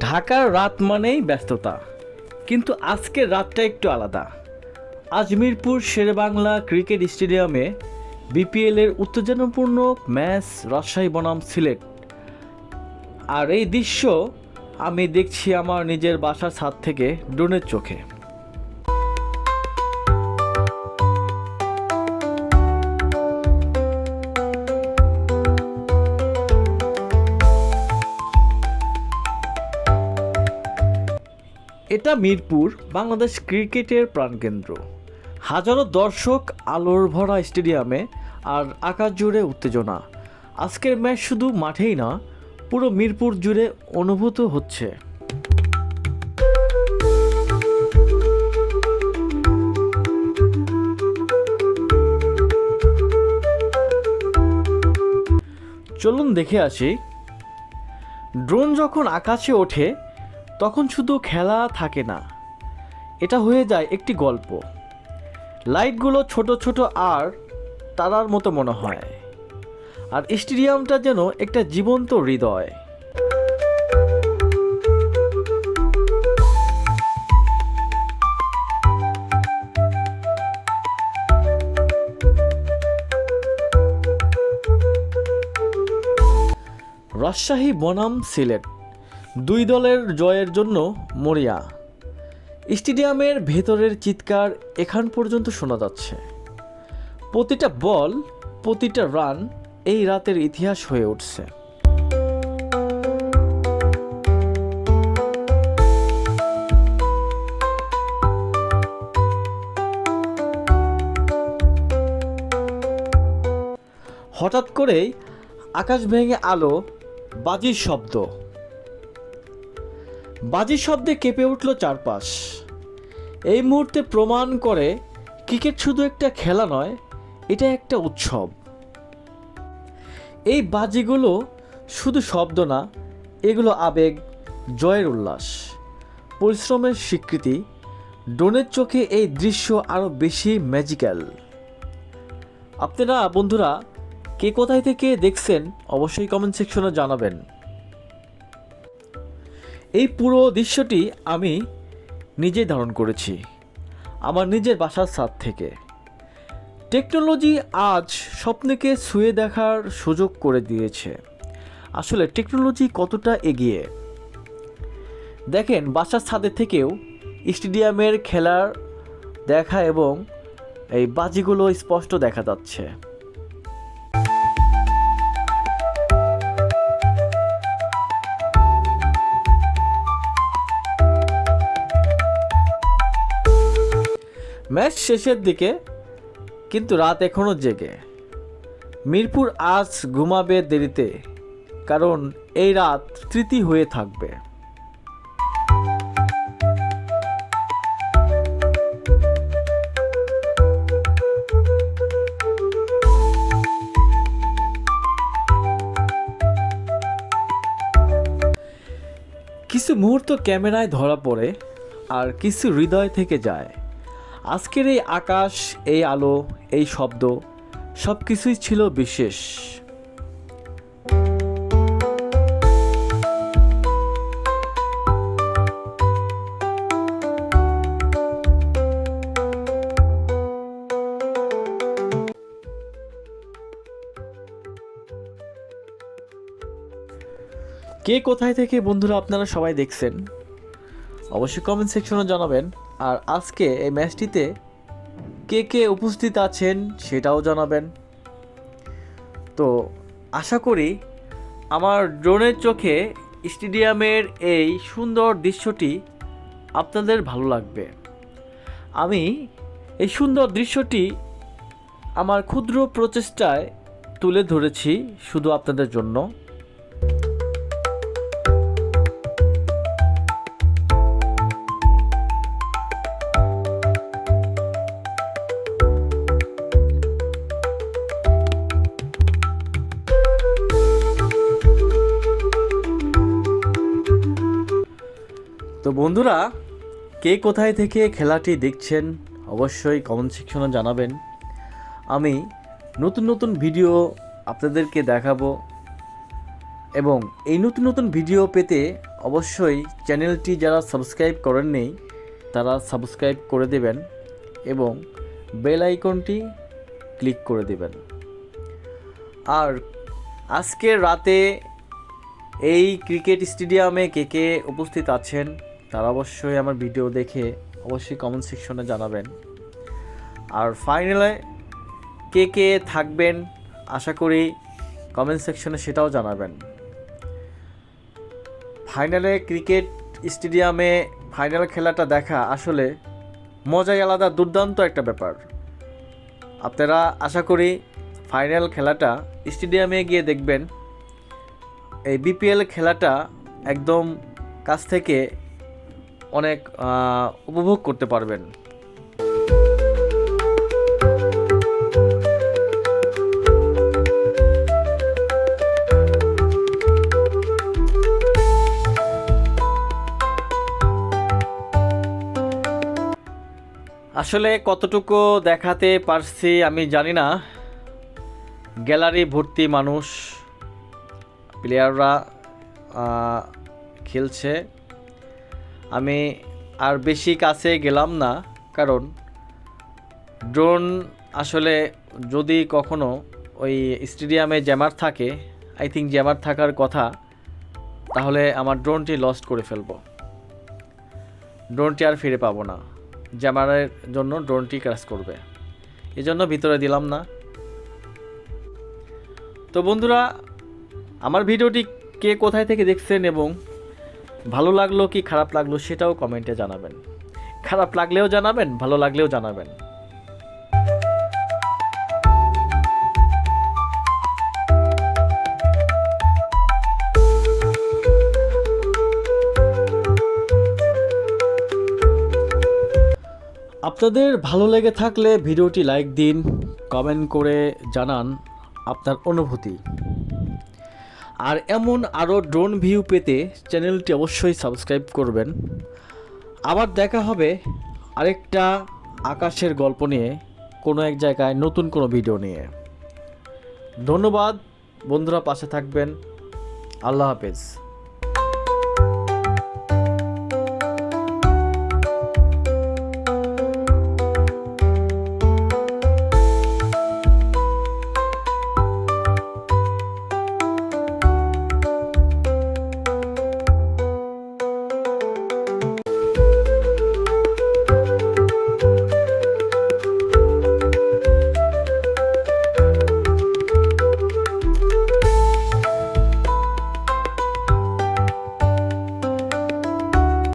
ঢাকার রাত মানেই ব্যস্ততা। কিন্তু আজকের রাতটা একটু আলাদা। আজমিরপুর শেরেবাংলা ক্রিকেট স্টেডিয়ামে বিপিএলের উত্তেজনাপূর্ণ ম্যাচ রাজশাহী বনাম সিলেট। আর এই দৃশ্য আমি দেখছি আমার নিজের বাসার ছাদ থেকে ড্রোনের চোখে। এটা মিরপুর, বাংলাদেশ ক্রিকেটের প্রাণকেন্দ্র। হাজারো দর্শক আলোর ভরা স্টেডিয়ামে আর আকাশ জুড়ে উত্তেজনা। আজকের ম্যাচ শুধু মাঠেই না, পুরো মিরপুর জুড়ে অনুভূত হচ্ছে। চলুন দেখে আসি। ড্রোন যখন আকাশে ওঠে তখন শুধু খেলা থাকে না। এটা হয়ে যায় একটি গল্প। লাইটগুলো ছোট ছোট আর তারার মতো মনে হয়। আর স্টেডিয়ামটা যেন একটা জীবন্ত হৃদয়। রাজশাহী বনাম সিলেট। দুই দলের জয়ের জন্য মরিয়া। স্টেডিয়ামের ভেতরের চিৎকার এখান পর্যন্ত শোনা যাচ্ছে। প্রতিটা বল, প্রতিটা রান এই রাতের ইতিহাস হয়ে উঠছে। হঠাৎ করেই আকাশ ভেঙে আলো, বাজির শব্দ। বাজির শব্দে কেঁপে উঠল চারপাশ। এই মুহূর্তে প্রমাণ করে ক্রিকেট শুধু একটা খেলা নয়, এটা একটা উৎসব। এই বাজিগুলো শুধু শব্দ না, এগুলো আবেগ, জয়ের উল্লাস, পরিশ্রমের স্বীকৃতি, ডোনের চোখে এই দৃশ্য আরও বেশি ম্যাজিক্যাল আপনারা, বন্ধুরা, কে কোথায় থেকে দেখছেন, অবশ্যই কমেন্ট সেকশনে জানাবেন। এই পুরো দৃশ্যটি আমি নিজে ধারণ করেছি, আমার নিজের বাসার ছাদ থেকে। টেকনোলজি আজ স্বপ্নকে ছুঁয়ে দেখার সুযোগ করে দিয়েছে। আসলে টেকনোলজি কতটা এগিয়ে? দেখেন, বাসার ছাদের থেকেও স্টেডিয়ামের খেলার দেখা এবং এই বাজিগুলো স্পষ্ট দেখা যাচ্ছে। ম্যাচ শেষের দিকে কিন্তু রাত এখনও জেগে। মিরপুর আজ ঘুমাবে দেরিতে, কারণ এই রাত স্মৃতি হয়ে থাকবে। কিছু মুহূর্ত ক্যামেরায় ধরা পড়ে আর কিছু হৃদয় থেকে যায়। আজকের এই আকাশ, এই আলো, এই শব্দ সব কিছুই ছিল বিশেষ। কে কোথায় থেকে বন্ধুরা আপনারা সবাই দেখছেন? অবশ্যই কমেন্ট সেকশনে জানাবেন। আর আজকে এই ম্যাচটিতে কে কে উপস্থিত আছেন সেটাও জানাবেন। তো আশা করি আমার ড্রোনের চোখে স্টেডিয়ামের এই সুন্দর দৃশ্যটি আপনাদের ভালো লাগবে। আমি এই সুন্দর দৃশ্যটি আমার ক্ষুদ্র প্রচেষ্টায় তুলে ধরেছি শুধু আপনাদের জন্য। তো বন্ধুরা, কে কোথায় থেকে খেলাটি দেখছেন অবশ্যই কমেন্ট সেকশনে জানাবেন। আমি নতুন নতুন ভিডিও আপনাদেরকে দেখাবো এবং এই নতুন নতুন ভিডিও পেতে অবশ্যই চ্যানেলটি যারা সাবস্ক্রাইব করেননি, তারা সাবস্ক্রাইব করে দেবেন এবং বেল আইকনটি ক্লিক করে দেবেন। আর আজকের রাতে এই ক্রিকেট স্টেডিয়ামে কে কে উপস্থিত আছেন তারা অবশ্যই আমার ভিডিও দেখে অবশ্যই কমেন্ট সেকশনে জানাবেন। আর ফাইনালে কে কে থাকবেন আশা করি কমেন্ট সেকশনে সেটাও জানাবেন। ফাইনালে ক্রিকেট স্টেডিয়ামে ফাইনাল খেলাটা দেখা আসলে মজাই আলাদা, দুর্দান্ত একটা ব্যাপার। আপনারা আশা করি ফাইনাল খেলাটা স্টেডিয়ামে গিয়ে দেখবেন। এই বিপিএল খেলাটা একদম কাছ থেকে অনেক উপভোগ করতে পারবেন। আসলে কতটুকু দেখাতে পারছি আমি জানি না। গ্যালারি ভর্তি মানুষ প্লেয়াররা খেলছে। আমি আর বেশি কাছে গেলাম না, কারণ ড্রোন আসলে যদি কখনো ওই স্টেডিয়ামে জ্যামার থাকে আই থিঙ্ক জ্যামার থাকার কথা, তাহলে আমার ড্রোনটি লস্ট করে ফেলব। ড্রোনটি আর ফিরে পাবো না। জ্যামারের জন্য ড্রোনটি ক্র্যাশ করবে। এই জন্য ভিতরে দিলাম না। তো বন্ধুরা, আমার ভিডিওটি কে কোথায় থেকে দেখছেন এবং ভালো লাগল কি খারাপ লাগল সেটাও কমেন্টে জানাবেন। খারাপ লাগলেও জানাবেন, ভালো লাগলেও জানাবেন। আপনাদের ভালো লেগে থাকলে ভিডিওটি লাইক দিন, কমেন্ট করে জানান আপনার অনুভূতি। আর এমন আরও ড্রোন ভিউ পেতে চ্যানেলটি অবশ্যই সাবস্ক্রাইব করবেন। আবার দেখা হবে আরেকটা আকাশের গল্প নিয়ে, কোনো এক জায়গায় নতুন কোনো ভিডিও নিয়ে। ধন্যবাদ, বন্ধুরা পাশে থাকবেন। আল্লাহ হাফেজ।